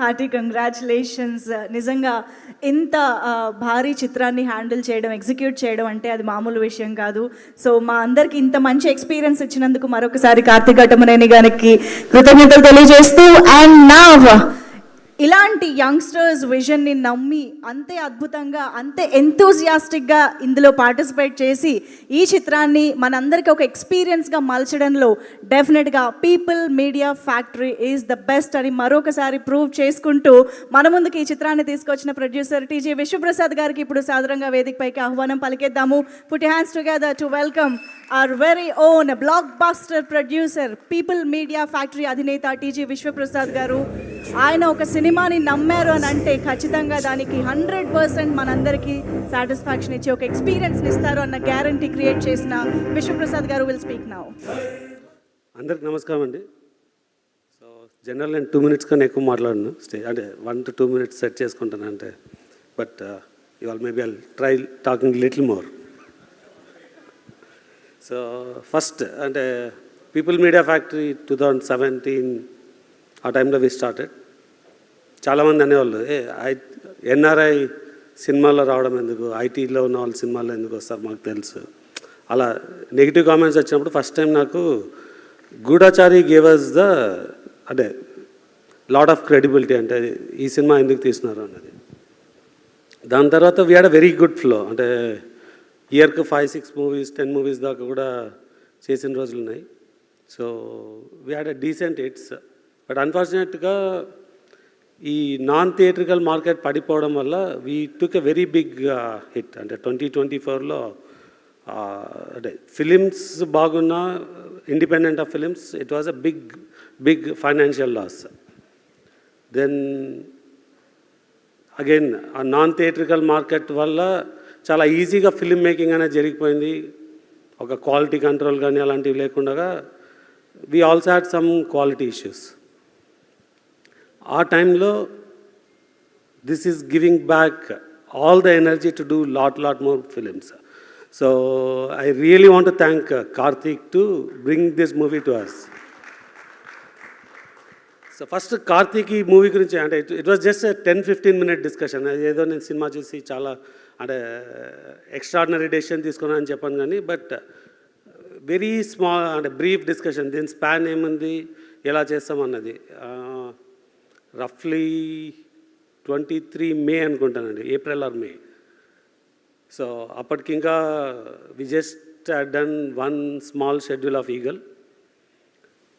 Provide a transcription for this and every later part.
Hearty congratulations. నిజంగా ఇంత భారీ చిత్రాన్ని హ్యాండిల్ చేయడం ఎగ్జిక్యూట్ చేయడం అంటే అది మామూలు విషయం కాదు. సో మా అందరికి ఇంత మంచి ఎక్స్పీరియన్స్ ఇచ్చినందుకు మరొకసారి కార్తీక్ ఘటమనేని గారికి కృతజ్ఞతలు తెలియజేస్తూ అండ్ నా ఇలాంటి యంగ్స్టర్స్ విజన్ని నమ్మి అంతే అద్భుతంగా అంతే ఎంతూజియాస్టిక్గా ఇందులో పార్టిసిపేట్ చేసి ఈ చిత్రాన్ని మనందరికీ ఒక ఎక్స్పీరియన్స్గా మలచడంలో డెఫినెట్గా people media factory is the best అని మరొకసారి ప్రూవ్ చేసుకుంటూ మన ముందుకు ఈ చిత్రాన్ని తీసుకొచ్చిన ప్రొడ్యూసర్ టీజీ విశ్వప్రసాద్ గారికి ఇప్పుడు సాధారణంగా వేదికపైకి ఆహ్వానం పలికేద్దాము. Put hands together to welcome our very own blockbuster producer people media factory అధినేత టీజీ విశ్వప్రసాద్ గారు. ఆయన ఒక సినిమాని నమ్మారు అని అంటే ఖచ్చితంగా దానికి హండ్రెడ్ పర్సెంట్ మనందరికీ సాటిస్ఫాక్షన్ ఇచ్చి ఒక ఎక్స్పీరియన్స్ని ఇస్తారు అన్న గ్యారంటీ క్రియేట్ చేసిన విశ్వప్రసాద్ గారు విల్ స్పీక్ నౌ. అందరికి నమస్కారం అండి. సో జనరల్ నేను టూ మినిట్స్ కన్నా ఎక్కువ మాట్లాడను. స్టే అంటే one two two minutes set చేసుకుంటాను అంటే. బట్ ఇవాళ maybe I try talking little more so first అంటే people media factory two thousand seventeen ఆ టైంలో వి స్టార్టెడ్ చాలామంది అనేవాళ్ళు ఏ ఐ ఎన్ఆర్ఐ సినిమాల్లో రావడం ఎందుకు? ఐటీలో ఉన్న వాళ్ళ సినిమాల్లో ఎందుకు వస్తారు? మాకు తెలుసు. అలా నెగిటివ్ కామెంట్స్ వచ్చినప్పుడు ఫస్ట్ టైం నాకు గూఢాచారి గేవస్ ద అంటే లాట్ ఆఫ్ క్రెడిబిలిటీ అంటే ఈ సినిమా ఎందుకు తీసినారు అన్నది. దాని తర్వాత we had a very good flow అంటే ఇయర్కి five six movies ten movies దాకా కూడా చేసిన రోజులు ఉన్నాయి so we had a decent hits but అన్ఫార్చునేట్గా ఈ నాన్ థియేట్రికల్ మార్కెట్ పడిపోవడం వల్ల we took a very big hit అంటే ట్వంటీ ట్వంటీ ఫోర్లో అంటే ఫిలిమ్స్ బాగున్నా independent of films it was a big big financial loss then again ఆ non theatrical market వల్ల చాలా ఈజీగా ఫిల్మ్ మేకింగ్ అనేది జరిగిపోయింది. ఒక క్వాలిటీ కంట్రోల్ కానీ అలాంటివి లేకుండా we also had some quality issues ఆ టైంలో this is giving back all the energy to do lot lot more films so I really want to thank Karthik to bring this movie to us so first Karthik ఈ movie గురించి అంటే it was just ten fifteen minute discussion ఏదో నేను cinema చూసి చాలా అంటే extraordinary decision తీసుకున్నాను అని చెప్పాను కానీ బట్ వెరీ స్మాల్ అంటే బ్రీఫ్ డిస్కషన్ దీని స్పాన్ ఏముంది? ఎలా చేస్తామన్నది రఫ్లీ ట్వంటీ త్రీ మే అనుకుంటానండి ఏప్రిల్ ఆర్ మే సో అప్పటికి ఇంకా we just done one small schedule of Eagle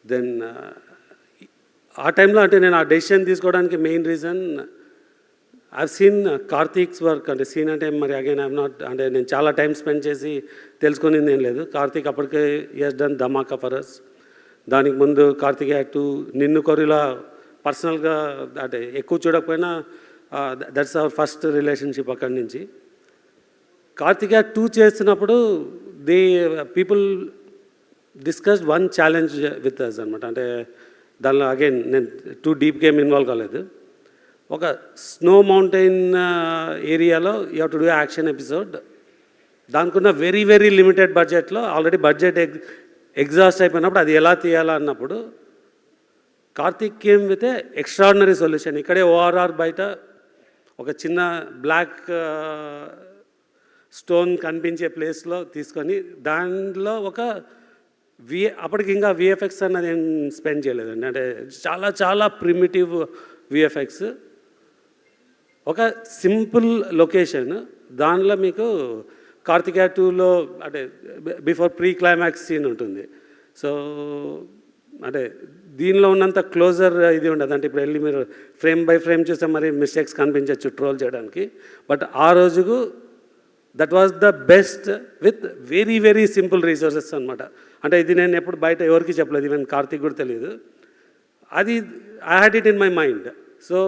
then ఆ టైంలో అంటే నేను ఆ డెసిషన్ తీసుకోవడానికి main reason I seen Karthik's work అంటే సీన్ అంటే మరి అగైన్ ఐఎమ్ నాట్ అంటే నేను చాలా టైం స్పెండ్ చేసి తెలుసుకునేది ఏం లేదు. కార్తీక్ అప్పటికే ఎస్ డన్ ధమాకా ఫరస్ దానికి ముందు కార్తీక్ యాక్టు నిన్ను కొరిలా పర్సనల్గా అంటే ఎక్కువ చూడకపోయినా దట్స్ అవర్ ఫస్ట్ రిలేషన్షిప్ అక్కడి నుంచి. కార్తిక టూ చేస్తున్నప్పుడు the people discussed one challenge with us అనమాట అంటే దానిలో అగైన్ నేను టూ డీప్ గేమ్ ఇన్వాల్వ్ కాలేదు. ఒక స్నో మౌంటైన్ ఏరియాలో you have to do action episode. దానికున్న వెరీ వెరీ లిమిటెడ్ బడ్జెట్లో ఆల్రెడీ బడ్జెట్ ఎగ్ ఎగ్జాస్ట్ అయిపోయినప్పుడు అది ఎలా తీయాలా అన్నప్పుడు Karthik came with extraordinary solution ఇక్కడే ఓఆర్ఆర్ బయట ఒక చిన్న బ్లాక్ స్టోన్ uh, కనిపించే ప్లేస్లో తీసుకొని దాంట్లో ఒక వి అప్పటికి ఇంకా విఎఫ్ఎక్స్ అన్నది ఏం స్పెండ్ చేయలేదండి. అంటే చాలా చాలా ప్రిమిటివ్ విఎఫ్ఎక్స్ ఒక సింపుల్ లొకేషన్ దానిలో మీకు కార్తికేయ టూలో అంటే బిఫోర్ ప్రీ క్లైమాక్స్ సీన్ ఉంటుంది. సో అంటే దీనిలో ఉన్నంత క్లోజర్ ఇది ఉండదు. అంటే ఇప్పుడు వెళ్ళి మీరు ఫ్రేమ్ బై ఫ్రేమ్ చూస్తే మరి మిస్టేక్స్ కనిపించవచ్చు ట్రోల్ చేయడానికి. బట్ ఆ రోజుకు that was the best with very very simple resources అనమాట అంటే ఇది నేను ఎప్పుడు బయట ఎవరికి చెప్పలేదు. ఈవెన్ కార్తీక్ కూడా తెలియదు. అది I had it in my mind so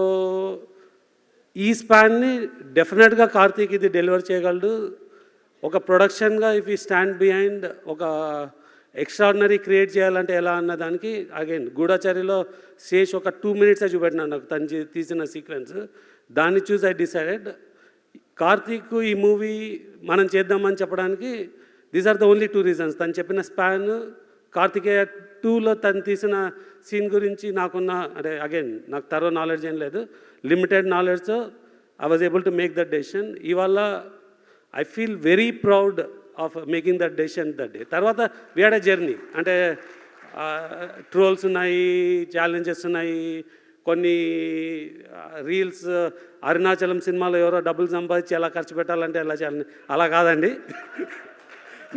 ఈ స్పాన్ని డెఫినెట్గా కార్తీక్ ఇది డెలివర్ చేయగలడు. ఒక ప్రొడక్షన్గా ఇఫ్ ఈ స్టాండ్ బిహైండ్ ఒక ఎక్స్ట్రాడినరీ క్రియేట్ చేయాలంటే ఎలా అన్న దానికి అగైన్ గూఢాచారిలో శేష్ ఒక టూ మినిట్స్ చూపెట్టినాను నాకు తను తీసిన సీక్వెన్స్ దాన్ని చూసి ఐ డిసైడెడ్ కార్తీక్ ఈ మూవీ మనం చేద్దామని చెప్పడానికి these are the only two reasons తను చెప్పిన స్పాన్ కార్తికేయ టూలో తను తీసిన సీన్ గురించి నాకున్న అంటే అగైన్ నాకు తరో నాలెడ్జ్ ఏం లేదు. Limited నాలెడ్జ్తో I was able to make that decision ఇవాళ I feel very proud of making that decision that day తర్వాత వేడ జర్నీ. అంటే ట్రోల్స్ ఉన్నాయి ఛాలెంజెస్ ఉన్నాయి కొన్ని రీల్స్ అరుణాచలం సినిమాలో ఎవరో డబ్బులు సంపాదించి ఎలా ఖర్చు పెట్టాలంటే ఎలా చేయాలని. అలా కాదండి.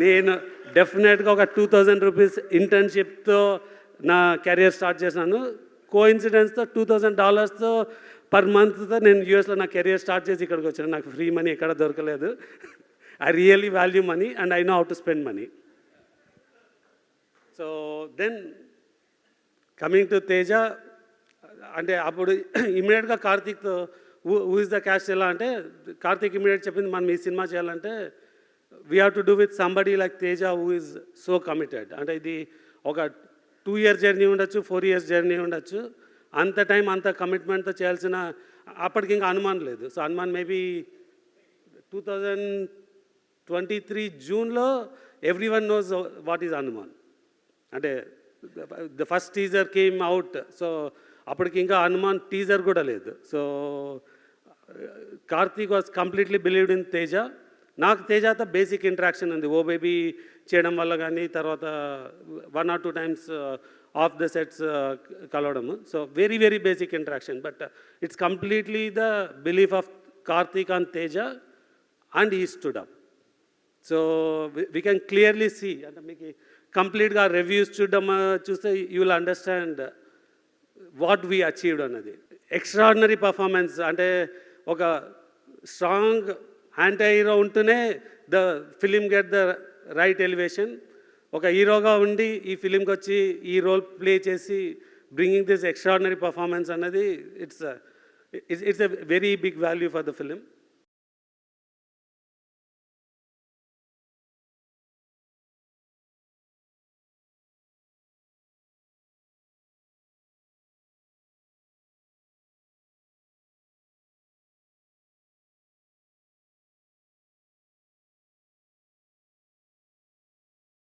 నేను డెఫినెట్గా ఒక టూ థౌజండ్ రూపీస్ ఇంటర్న్షిప్తో నా కెరియర్ స్టార్ట్ చేశాను. కో ఇన్సిడెన్స్తో టూ థౌజండ్ డాలర్స్తో పర్ మంత్తో నేను యూఎస్లో నా కెరియర్ స్టార్ట్ చేసి ఇక్కడికి వచ్చాను. నాకు ఫ్రీ మనీ ఎక్కడ దొరకలేదు. I really value money and I know how to spend money so then coming to Teja అంటే అప్పుడు ఇమీడియట్గా Karthik who is the cast ఎలా అంటే కార్తీక్ ఇమీడియట్ చెప్పింది మనం ఈ సినిమా చేయాలంటే we have to do with somebody like Teja who is so committed అంటే ఇది ఒక టూ ఇయర్ జర్నీ ఉండొచ్చు ఫోర్ ఇయర్స్ జర్నీ ఉండొచ్చు. అంత టైం అంత కమిట్మెంట్తో చేయాల్సిన అప్పటికి ఇంకా అనుమానం లేదు. So అనుమాన్ maybe two thousand twenty three జూన్లో every one knows what is Hanuman. అంటే the first teaser came out. So అప్పటికి ఇంకా హనుమాన్ టీజర్ కూడా లేదు. So Karthik was completely believed in Teja. నాకు తేజతో బేసిక్ ఇంటరాక్షన్ ఉంది. ఓ బేబీ చేయడం వల్ల కానీ తర్వాత one or two times of the sets కలవడము so very very basic interaction. But it's completely the belief of Karthik on Teja. And ఈ stood up. So we can clearly see అంటే మీకు కంప్లీట్గా reviews చూడడం చూస్తే you will understand what we achieved అన్నది. Extraordinary performance అంటే ఒక strong anti hero ఉంటూనే the film get the right elevation ఒక హీరోగా ఉండి ఈ ఫిలింకి వచ్చి ఈ రోల్ ప్లే చేసి బ్రింగింగ్ దిస్ ఎక్స్ట్రాడినరీ పర్ఫార్మెన్స్ అన్నది it's it's it's a very big value for the film